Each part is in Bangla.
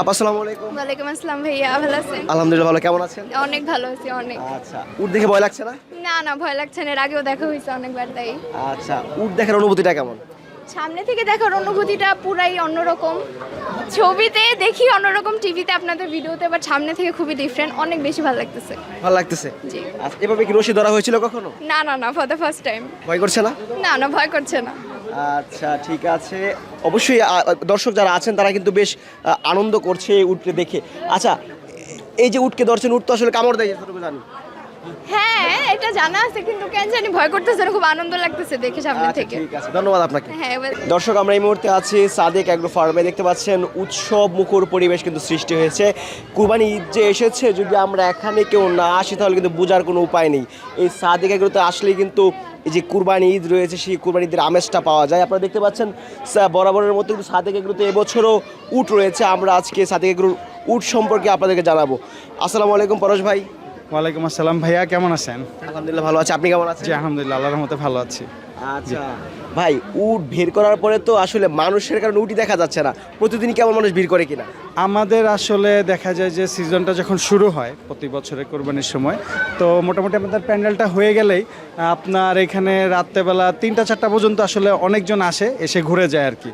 আপা আসসালামু আলাইকুম। ওয়ালাইকুম আসসালাম ভাইয়া ভালো আছেন? আলহামদুলিল্লাহ ভালো। কেমন আছেন? অনেক ভালো আছি অনেক। আচ্ছা উট দেখে ভয় লাগছে না? না না ভয় লাগছে না এর আগেও দেখা হয়েছে অনেকবার তাই। আচ্ছা উট দেখার অনুভূতিটা কেমন? সামনে থেকে দেখার অনুভূতিটা পুরাই অন্যরকম। ছবিতে দেখি অন্যরকম টিভিতে আপনাদের ভিডিওতে বাট সামনে থেকে খুবই ডিফারেন্ট অনেক বেশি ভালো লাগতেছে। ভালো লাগতেছে? জি। এভাবে কি রশি ধরা হয়েছিল কখনো? না না না ফর দ্য ফার্স্ট টাইম ভয় করছে না? না না ভয় করছে না। আচ্ছা ঠিক আছে। অবশ্যই দর্শক যারা আছেন তারা কিন্তু বেশ আনন্দ করছে এই উটকে দেখে। আচ্ছা এই যে উটকে ধরছেন উট তো আসলে কামড় দেয় যতটুকু জানি। হ্যাঁ এটা জানা আছে কিন্তু কেন জানি ভয় করতেছে খুব আনন্দ লাগতেছে দেখে সামনে আচ্ছা, থেকে। ঠিক আছে ধন্যবাদ আপনাকে। হ্যাঁ দর্শক আমরা এই মুহূর্তে আছি সাদেক অ্যাগ্রো ফার্মে। দেখতে পাচ্ছেন উৎসব মুখর পরিবেশ কিন্তু সৃষ্টি হয়েছে। কুরবানি ঈদ যে এসেছে যদি আমরা এখানে কেউ না আসি তাহলে কিন্তু বোঝার কোনো উপায় নেই। এই সাদেক অ্যাগ্রোতে আসলেই কিন্তু এই যে কুরবানি ঈদ রয়েছে সেই কুরবানি ঈদের আমেজটা পাওয়া যায়। আপনারা দেখতে পাচ্ছেন বরাবরের মতো কিন্তু সাদেক এগুলোতে এবছরও উট রয়েছে। আমরা আজকে সাদেক এগুলোর উট সম্পর্কে আপনাদেরকে জানাব। আসসালামু আলাইকুম পরশ ভাই। ওয়ালাইকুম আসসালাম। ভাইয়া কেমন আছেন? আলহামদুলিল্লাহ ভালো আছে। আপনি কেমন আছেন? আলহামদুলিল্লাহ আল্লাহর মতো ভালো আছি। আচ্ছা। ভাই উট ভিড় করার পরে তো আসলে মানুষের কারণে উটি দেখা যাচ্ছে না। প্রতিদিন কেমন মানুষ ভিড় করে কিনা? আমাদের আসলে দেখা যায় যে সিজনটা যখন শুরু হয় প্রতি বছরের কোরবানির সময় তো মোটামুটি আমাদের প্যান্ডেলটা হয়ে গেলেই আপনার এখানে রাত্রেবেলা তিনটা চারটা পর্যন্ত আসলে অনেকজন আসে এসে ঘুরে যায় আর কি।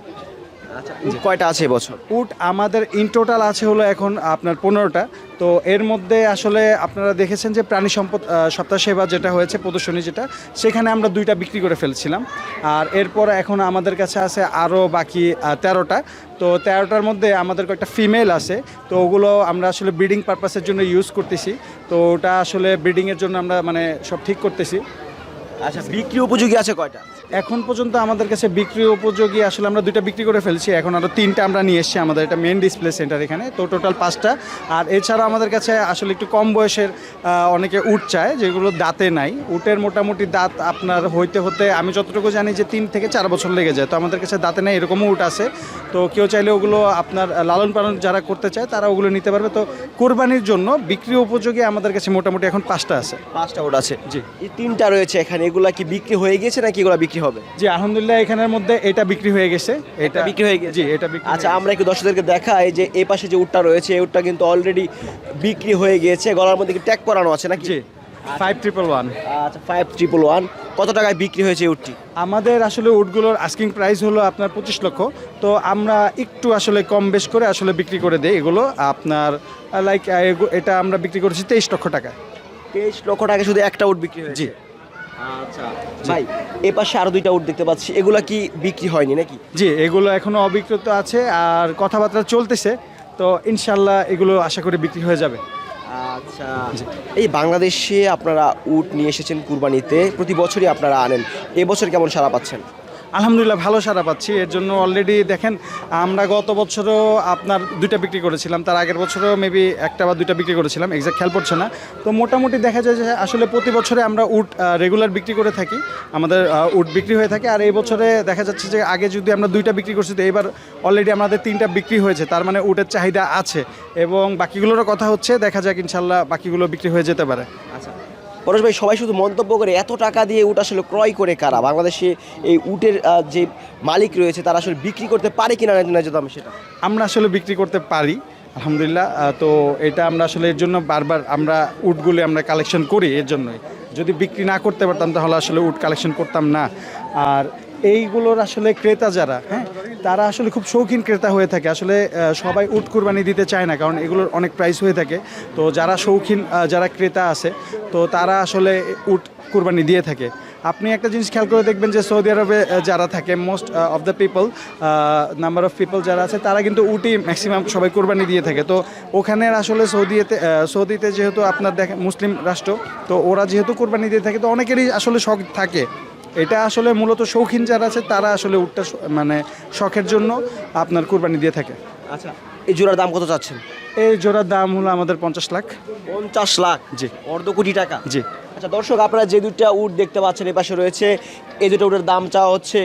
কয়টা আছে এবছর উট আমাদের ইন টোটাল আছে হলো এখন আপনার পনেরোটা। তো এর মধ্যে আসলে আপনারা দেখেছেন যে প্রাণী সম্পদ সপ্তাহ সেবা যেটা হয়েছে প্রদর্শনী যেটা সেখানে আমরা দুইটা বিক্রি করে ফেলছিলাম। আর এরপর এখন আমাদের কাছে আছে আরও বাকি তেরোটা। তো তেরোটার মধ্যে আমাদের কয়েকটা ফিমেল আছে। তো ওগুলো আমরা আসলে ব্রিডিং পারপাসের জন্য ইউজ করতেছি। তো ওটা আসলে ব্রিডিংয়ের জন্য আমরা মানে সব ঠিক করতেছি। আচ্ছা বিক্রি উপযোগী আছে কয়টা? এখন পর্যন্ত আমাদের কাছে বিক্রি উপযোগী আসলে আমরা দুইটা বিক্রি করে ফেলছি। এখন আরও তিনটা আমরা নিয়ে এসেছি আমাদের এটা মেন ডিসপ্লে সেন্টার এখানে। তো টোটাল পাঁচটা। আর এছাড়া আমাদের কাছে আসলে একটু কম বয়সের অনেকে উট চায় যেগুলো দাঁতে নাই। উটের মোটামুটি দাঁত আপনার হইতে হতে আমি যতটুকু জানি যে তিন থেকে চার বছর লেগে যায়। তো আমাদের কাছে দাঁতে নাই এরকমও উট আছে। তো কেউ চাইলে ওগুলো আপনার লালন পালন যারা করতে চায় তারা ওগুলো নিতে পারবে। তো কোরবানির জন্য বিক্রি উপযোগী আমাদের কাছে মোটামুটি এখন পাঁচটা আছে। পাঁচটা উট আছে। জি। এই তিনটা রয়েছে এখানে। এগুলা কি বিক্রি হয়ে গেছে নাকি এগুলা বিক্রি হবে? জি আলহামদুলিল্লাহ এখানের মধ্যে এটা বিক্রি হয়ে গেছে। এটা বিক্রি হয়ে গেছে? জি এটা বিক্রি আচ্ছা আমরা একটু দর্শকদেরকে দেখাই যে এই পাশে যে উটটা রয়েছে এই উটটা কিন্তু অলরেডি বিক্রি হয়ে গিয়েছে। গলার মধ্যে কি ট্যাগ করানো আছে নাকি? জি ফাইভ ট্রিপল ওয়ান আচ্ছা ফাইভ ট্রিপল ওয়ান কত টাকায় বিক্রি হয়েছে এই উটটি? আমাদের আসলে উটগুলোর আস্কিং প্রাইস হলো আপনার পঁচিশ লক্ষ। তো আমরা একটু আসলে কম বেশ করে আসলে বিক্রি করে দিই এগুলো। আপনার লাইক এটা আমরা বিক্রি করেছি তেইশ লক্ষ টাকা তেইশ লক্ষ টাকা শুধু একটা উট বিক্রি হয়েছে? জি। আচ্ছা। ভাই এ পাশে আরও দুইটা উট দেখতে পাচ্ছি। এগুলা কি বিক্রি হয়নি নাকি? জি এগুলো এখনও অবিক্রত আছে আর কথাবার্তা চলতেছে। তো ইনশাল্লাহ এগুলো আশা করি বিক্রি হয়ে যাবে। আচ্ছা। এই বাংলাদেশে আপনারা উট নিয়ে এসেছেন কুরবানিতে। প্রতি বছরই আপনারা আনেন। এবছর কেমন সারা পাচ্ছেন? আলহামদুলিল্লাহ ভালো সারা পাচ্ছি। এর জন্য অলরেডি দেখেন, আমরা গত বছরও আপনার দুইটা বিক্রি করেছিলাম, তার আগের বছরও মেবি একটা বা দুইটা বিক্রি করেছিলাম এক্সাক্ট খেয়াল পড়ছে না। তো মোটামুটি দেখা যায় যে আসলে প্রতি বছরে আমরা উট রেগুলার বিক্রি করে থাকি, আমাদের উট বিক্রি হয়ে থাকে। আর এই বছরে দেখা যাচ্ছে যে আগে যদি আমরা দুইটা বিক্রি করছি, তো এবার অলরেডি আমাদের তিনটা বিক্রি হয়েছে, তার মানে উটের চাহিদা আছে। এবং বাকিগুলোরও কথা হচ্ছে, দেখা যাক ইনশাল্লাহ বাকিগুলো বিক্রি হয়ে যেতে পারে। আচ্ছা। পরেশ ভাই, সবাই শুধু মন্তব্য করে এত টাকা দিয়ে উট আসলে ক্রয় করে কারা? বাংলাদেশে এই উটের যে মালিক রয়েছে, তারা আসলে বিক্রি করতে পারে কিনা না যেতাম সেটা। আমরা আসলে বিক্রি করতে পারি, আলহামদুলিল্লাহ। তো এটা আমরা আসলে এর জন্য বারবার আমরা উটগুলি আমরা কালেকশন করি, এর জন্যই। যদি বিক্রি না করতে পারতাম, তাহলে আসলে উট কালেকশন করতাম না। আর এইগুলোর আসলে ক্রেতা যারা হ্যাঁ তারা আসলে খুব শৌখিন ক্রেতা হয়ে থাকে। আসলে সবাই উট কুরবানি দিতে চায় না, কারণ এগুলোর অনেক প্রাইস হয়ে থাকে। তো যারা শৌখিন যারা ক্রেতা আছে, তো তারা আসলে উট কুরবানি দিয়ে থাকে। আপনি একটা জিনিস খেয়াল করে দেখবেন যে সৌদি আরবে যারা থাকে most of the people number of people যারা আছে, তারা কিন্তু উটি ম্যাক্সিমাম সবাই কোরবানি দিয়ে থাকে। তো ওখানের আসলে সৌদিতে সৌদিতে যেহেতু আপনার দেখে, মুসলিম রাষ্ট্র, তো ওরা যেহেতু কোরবানি দিয়ে থাকে, তো অনেকেরই আসলে শখ থাকে। এটা আসলে মূলত শৌখিন যারা আছে তারা আসলে উটটা মানে শখের জন্য আপনার কুরবানি দিয়ে থাকে। আচ্ছা এই জোড়ার দাম কত চাচ্ছেন? এই জোড়ার দাম হলো আমাদের পঞ্চাশ লাখ। পঞ্চাশ লাখ? জি। অর্ধ কোটি টাকা? জি। আচ্ছা দর্শক আপনারা যে দুটা উট দেখতে পাচ্ছেন এই পাশে রয়েছে এই দুটো উটের দাম চাওয়া হচ্ছে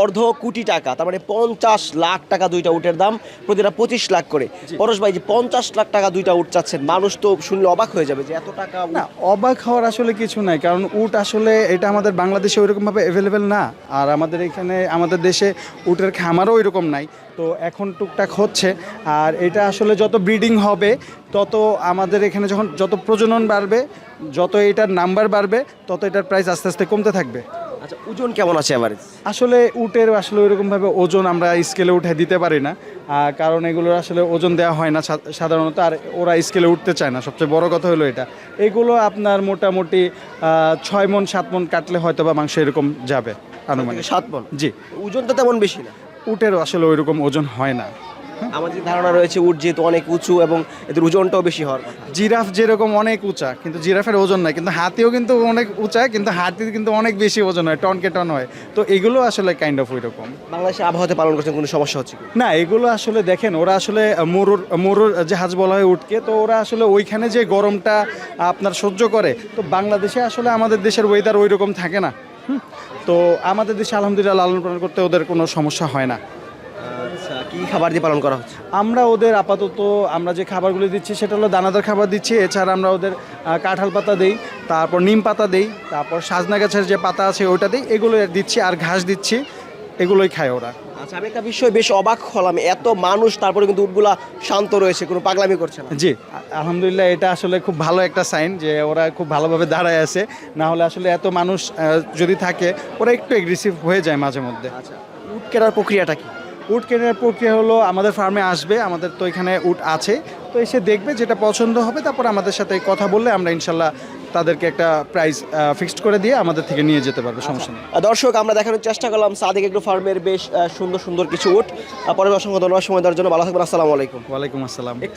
অর্ধ কোটি টাকা। তার মানে পঞ্চাশ লাখ টাকা দুইটা উটের দাম প্রতিটা পঁচিশ লাখ করে। পরশ ভাই যে পঞ্চাশ লাখ টাকা দুইটা উট চাচ্ছেন মানুষ তো শুনলে অবাক হয়ে যাবে যে এত টাকা না অবাক হওয়ার আসলে কিছু নাই কারণ উট আসলে এটা আমাদের বাংলাদেশে ওইরকমভাবে অ্যাভেলেবেল না। আর আমাদের এখানে আমাদের দেশে উটের খামারও ওইরকম নাই। তো এখন টুকটাক হচ্ছে। আর এটা আসলে যত ব্রিডিং হবে তত আমাদের এখানে যখন যত প্রজনন বাড়বে যত এটার নাম্বার বাড়বে তত এটার প্রাইস আস্তে আস্তে কমতে থাকবে। আচ্ছা ওজন কেমন আছে এভারেজ আসলে উটের আসলে ওইরকমভাবে ওজন আমরা স্কেলে উঠে দিতে পারি না। কারণ এগুলোর আসলে ওজন দেওয়া হয় না সাধারণত আর ওরা স্কেলে উঠতে চায় না। সবচেয়ে বড় কথা হলো এটা। এগুলো আপনার মোটামুটি ছয় মন সাত মন কাটলে হয়তো বা মাংস এরকম যাবে আনুমানিক সাত মন? জি। ওজন তো তেমন বেশি না? উটের আসলে ওইরকম ওজন হয় না। আমাদের ধারণা রয়েছে উট যেহেতু অনেক উঁচু এবং এদের ওজনটাও বেশি হওয়ার কথা। জিরাফ যেরকম অনেক উঁচা কিন্তু জিরাফের ওজন নাই কিন্তু হাতিও কিন্তু অনেক উঁচা কিন্তু হাতির কিন্তু অনেক বেশি ওজন হয় টনকে টন হয়। তো এগুলো আসলে কাইন্ড অফ ওইরকম। বাংলাদেশে আবহাওয়াতে পালন করছেন কোনো সমস্যা হচ্ছে না এগুলো আসলে দেখেন ওরা আসলে মরুর মরুর জাহাজ বলা হয় উঠকে তো ওরা আসলে ওইখানে যে গরমটা আপনার সহ্য করে তো বাংলাদেশে আসলে আমাদের দেশের ওয়েদার ওই রকম থাকে না? তো আমাদের দেশে আলহামদুলিল্লাহ লালন পালন করতে ওদের কোনো সমস্যা হয় না। আচ্ছা কি খাবার দিয়ে পালন করা হচ্ছে? আমরা ওদের আপাতত আমরা যে খাবারগুলো দিচ্ছি সেটা হলো দানাদার খাবার দিচ্ছি এছাড়া আমরা ওদের কাঁঠাল পাতা দিই তারপর নিম পাতা দিই তারপর সাজনা গাছের যে পাতা আছে ওইটা দিই এগুলো দিচ্ছি আর ঘাস দিচ্ছি এগুলোই খায় ওরা। আচ্ছা আমি একটা বিষয় বেশ অবাক হলাম। এত মানুষ তারপরে কিন্তু উটগুলা শান্ত রয়েছে কোনো পাগলামি করছে না। জি আলহামদুলিল্লাহ এটা আসলে খুব ভালো একটা সাইন যে ওরা খুব ভালোভাবে দাঁড়ায় আছে। না হলে আসলে এত মানুষ যদি থাকে ওরা একটু এগ্রেসিভ হয়ে যায় মাঝে মধ্যে। আচ্ছা। উট কেনার প্রক্রিয়াটা কি? উট কেনার প্রক্রিয়া হলো আমাদের ফার্মে আসবে আমাদের তো এখানে উট আছে। তো এসে দেখবে যেটা পছন্দ হবে তারপর আমাদের সাথে কথা বললে আমরা ইনশাল্লাহ তাদেরকে একটা প্রাইস ফিক্সড করে দিয়ে আমাদের থেকে নিয়ে যেতে পারবে সমস্যা নেই। দর্শক আমরা দেখানোর চেষ্টা করলাম সাদিক এগ্রো ফার্মের বেশ সুন্দর সুন্দর কিছু উঠ পরে অসংখ্য ধন্যবাদ সময় দেওয়ার জন্য। ভালো থাকবেন আসসালামু আলাইকুম। ওয়ালাইকুম আসসালাম।